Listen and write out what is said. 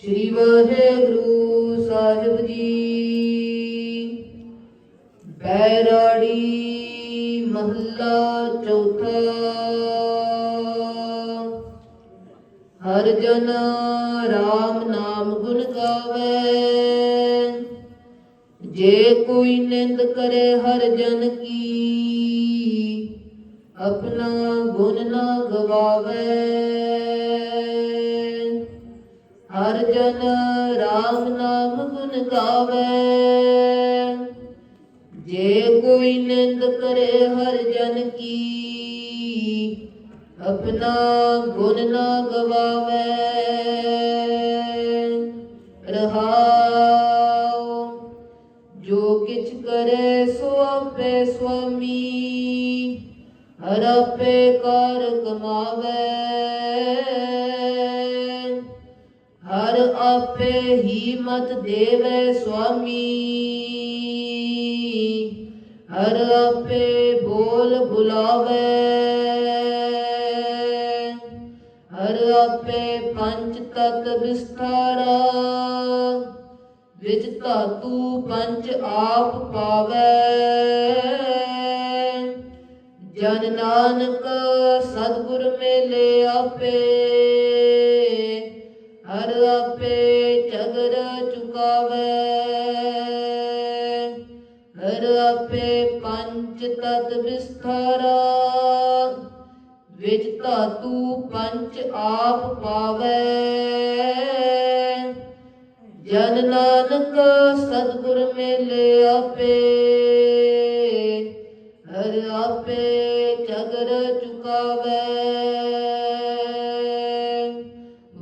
ਸ੍ਰੀ ਵਾਹਿਗੁਰੂ ਸਾਹਿਬ ਜੀ। ਬੈਰਾੜੀ ਮਹੱਲਾ ਚੌਥਾ। ਹਰ ਜਨ ਰਾਮ ਨਾਮ ਗੁਣ ਗਾਵੇ। ਜੇ ਕੋਈ ਨਿੰਦ ਕਰੇ ਹਰ ਜਨ ਕੀ, ਆਪਣਾ ਗੁਣ ਨਾ ਗਵਾਵੇ। ਹਰ ਜਨ ਰਾਮ ਨਾਮ ਗੁਣ ਗਾਵੇ। ਜੇ ਕੋਈ ਨਿੰਦ ਕਰੇ ਹਰ ਜਨ ਕੀ, ਆਪਣਾ ਗੁਣ ਨਾ ਗਵਾਵੇ। ਰਹਾਉ, ਜੋ ਕਿਛ ਕਰੇ ਸੋ ਆਪੇ ਸੁਆਮੀ, ਹਰ ਆਪੇ ਕਾਰ ਕਮਾਵੇ। ਹਰ ਆਪੇ ਹੀ ਮਤ ਦੇਵੇ ਸੁਆਮੀ। ਹਰ ਆਪੇ ਬੋਲ ਬੁਲਾਵੇ। ਹਰ ਆਪੇ ਪੰਚ ਤਤ ਵਿਸਥਾਰਾ। ਵਿੱਚ ਧਾਤੂ ਪੰਚ ਆਪ ਪਾਵੇ। ਜਨ ਨਾਨਕ ਸਤਿਗੁਰ ਮੇਲੇ ਆਪੇ। ਹਰ ਆਪੇ ਝਗਰ ਚੁਕਾਵੇ। ਹਰ ਆਪੇ ਪੰਚ ਤਤ ਵਿਸਥਾਰਾ। ਵਿਚ ਧਾਤੂ ਪੰਚ ਆਪ ਪਾਵੇ। ਜਨ ਨਾਨਕ ਸਤਿਗੁਰ ਮੇਲੇ ਆਪੇ। ਹਰ ਆਪੇ ਝਗਰ ਚੁਕਾਵੇ।